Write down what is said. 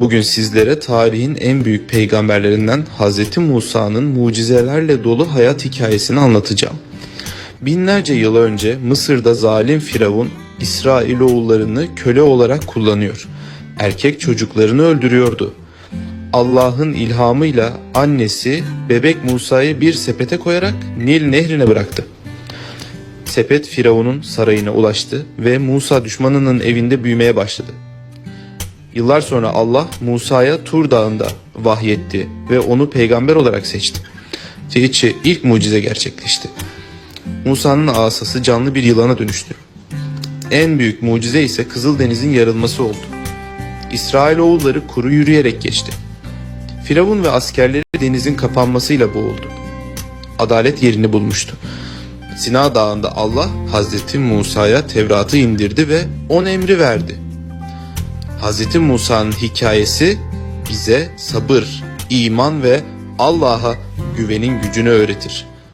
Bugün sizlere tarihin en büyük peygamberlerinden Hz. Musa'nın mucizelerle dolu hayat hikayesini anlatacağım. Binlerce yıl önce Mısır'da zalim Firavun İsrailoğullarını köle olarak kullanıyor. Erkek çocuklarını öldürüyordu. Allah'ın ilhamıyla annesi bebek Musa'yı bir sepete koyarak Nil nehrine bıraktı. Sepet Firavun'un sarayına ulaştı ve Musa düşmanının evinde büyümeye başladı. Yıllar sonra Allah Musa'ya Tur Dağı'nda vahyetti ve onu peygamber olarak seçti. Tehitçe ilk mucize gerçekleşti. Musa'nın asası canlı bir yılana dönüştü. En büyük mucize ise Kızıldeniz'in yarılması oldu. İsrailoğulları kuru yürüyerek geçti. Firavun ve askerleri denizin kapanmasıyla boğuldu. Adalet yerini bulmuştu. Sina Dağı'nda Allah Hazreti Musa'ya Tevrat'ı indirdi ve on emri verdi. Hz. Musa'nın hikayesi bize sabır, iman ve Allah'a güvenin gücünü öğretir.